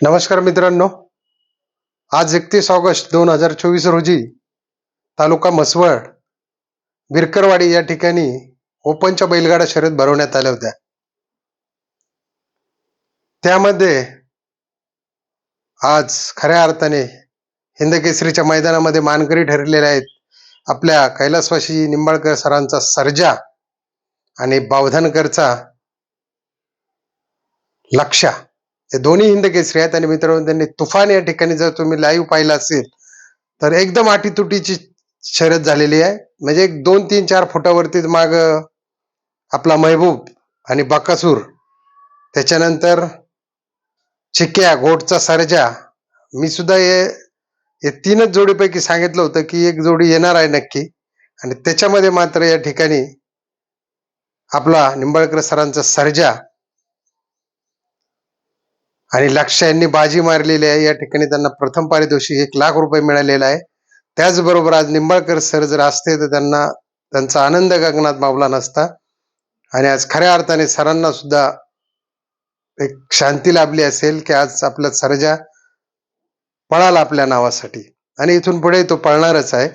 नमस्कार मित्रांनो. आज एकतीस ऑगस्ट दोन हजार चोवीस रोजी तालुका म्हसवड बिरकरवाडी या ठिकाणी ओपनच्या बैलगाडा शर्यत भरवण्यात आल्या होत्या. त्यामध्ये आज खऱ्या अर्थाने हिंदकेसरीच्या मैदानामध्ये मानकरी ठरलेले आहेत आपल्या कैलासवाशी निंबाळकर सरांचा सर्जा आणि बावधनकरचा लक्षा हे दोन्ही हिंद केसरी आहेत आणि मित्रांनो त्यांनी तुफान या ठिकाणी जर तुम्ही लाईव्ह पाहिला असेल तर एकदम आटीतुटीची शर्यत झालेली आहे. म्हणजे एक दोन तीन चार फुटावरतीच माग आपला महबूब आणि बकासूर. त्याच्यानंतर चिक्या घोटचा सरजा. मी सुद्धा हे हे तीनच जोडीपैकी सांगितलं होतं की एक जोडी येणार आहे नक्की. आणि त्याच्यामध्ये मात्र या ठिकाणी आपला निंबाळकर सरांचा सर्जा आणि लक्ष यांनी बाजी मारलेली आहे. या ठिकाणी त्यांना प्रथम पारितोषिक एक लाख रुपये मिळालेला आहे. त्याचबरोबर आज निंबाळकर सर जर असते तर त्यांना त्यांचा आनंद गगनात मावला नसता. आणि आज खऱ्या अर्थाने सरांना सुद्धा एक शांती लाभली असेल की आज आपला सरजा पळाला आपल्या नावासाठी. आणि इथून पुढे तो पळणारच आहे.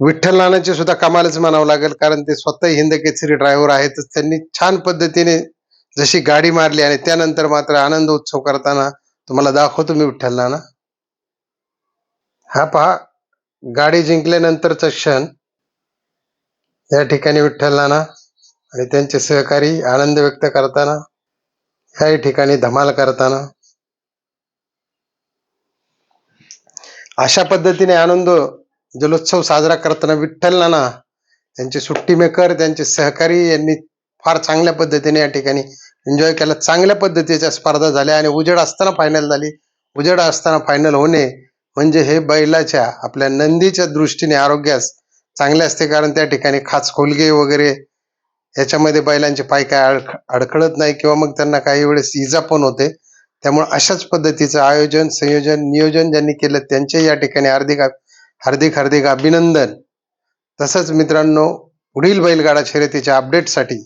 विठ्ठल नानाचे सुद्धा कमालच म्हणावं लागेल कारण ते स्वतः हिंद केसरी ड्रायव्हर आहेतच. त्यांनी छान पद्धतीने जशी गाडी मारली आणि त्यानंतर मात्र आनंद उत्सव करताना तुम्हाला दाखवतो मी विठ्ठल नाना हा पहा गाडी जिंकल्यानंतरचा क्षण. या ठिकाणी विठ्ठल नाना आणि त्यांचे सहकारी आनंद व्यक्त करताना याही ठिकाणी धमाल करताना. अशा पद्धतीने आनंद जलोत्सव साजरा करताना विठ्ठल नाना त्यांचे सुट्टी मेकर त्यांचे सहकारी यांनी फार चांगल्या पद्धतीने या ठिकाणी एन्जॉय केला. चांगल्या पद्धतीच्या स्पर्धा झाल्या आणि उजेड असताना फायनल झाली. उजेड असताना फायनल होणे म्हणजे हे बैलाच्या आपल्या नंदीच्या दृष्टीने आरोग्यास चांगले असते. कारण त्या ठिकाणी खाच खोलगे वगैरे याच्यामध्ये बैलांचे पाय काय अडख अडखळत नाही किंवा मग त्यांना काही वेळेस इजा पण होते. त्यामुळे अशाच पद्धतीचं आयोजन संयोजन नियोजन ज्यांनी केलं त्यांचे या ठिकाणी हार्दिक हार्दिक हार्दिक अभिनंदन. तसंच मित्रांनो पुढील बैलगाडा शर्यतीच्या अपडेटसाठी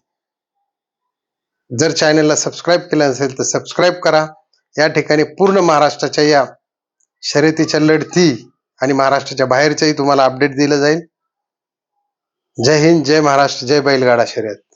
जर चॅनलला सबस्क्राईब केलं नसेल तर सबस्क्राईब करा. या ठिकाणी पूर्ण महाराष्ट्राच्या या शर्यतीच्या लढती आणि महाराष्ट्राच्या बाहेरच्याही तुम्हाला अपडेट दिलं जाईल. जय हिंद जय महाराष्ट्र जय बैलगाडा शर्यत.